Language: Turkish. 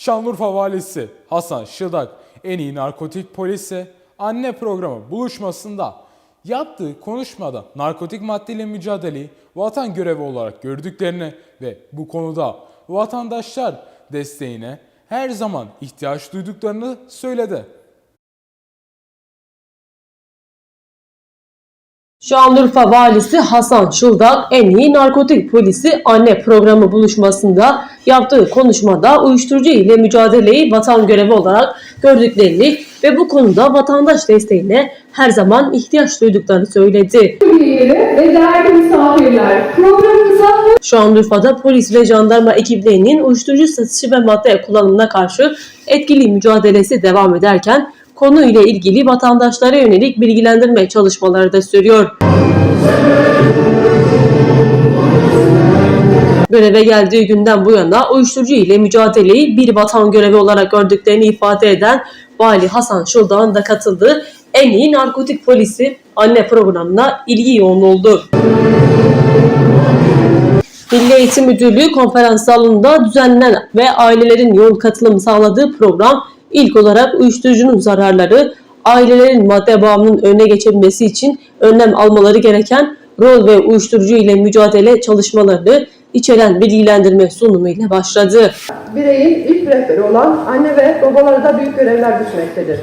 Şanlıurfa Valisi Hasan Şıldak en iyi narkotik polisi anne programı buluşmasında yaptığı konuşmada narkotik maddeyle mücadeleyi vatan görevi olarak gördüklerini ve bu konuda vatandaşlar desteğine her zaman ihtiyaç duyduklarını söyledi. Şanlıurfa Valisi Hasan Şıldak en iyi narkotik polisi anne programı buluşmasında yaptığı konuşmada uyuşturucu ile mücadeleyi vatan görevi olarak gördüklerini ve bu konuda vatandaş desteğine her zaman ihtiyaç duyduklarını söyledi. ve değerli misafirler. Programımıza Şanlıurfa'da polis ve jandarma ekiplerinin uyuşturucu satışı ve madde kullanımına karşı etkili mücadelesi devam ederken konuyla ilgili vatandaşlara yönelik bilgilendirme çalışmaları da sürüyor. Göreve geldiği günden bu yana uyuşturucu ile mücadeleyi bir vatan görevi olarak gördüklerini ifade eden Vali Hasan Şurdağ'ın da katıldığı en iyi narkotik polisi anne programına ilgi yoğun oldu. Milli Eğitim Müdürlüğü konferans salonunda düzenlenen ve ailelerin yoğun katılım sağladığı program ilk olarak uyuşturucunun zararları, ailelerin madde bağımlılığının önüne geçebilmesi için önlem almaları gereken rol ve uyuşturucu ile mücadele çalışmalarını içeren bilgilendirme sunumu ile başladı. bireyin ilk rehberi olan anne ve babalara da büyük görevler düşmektedir.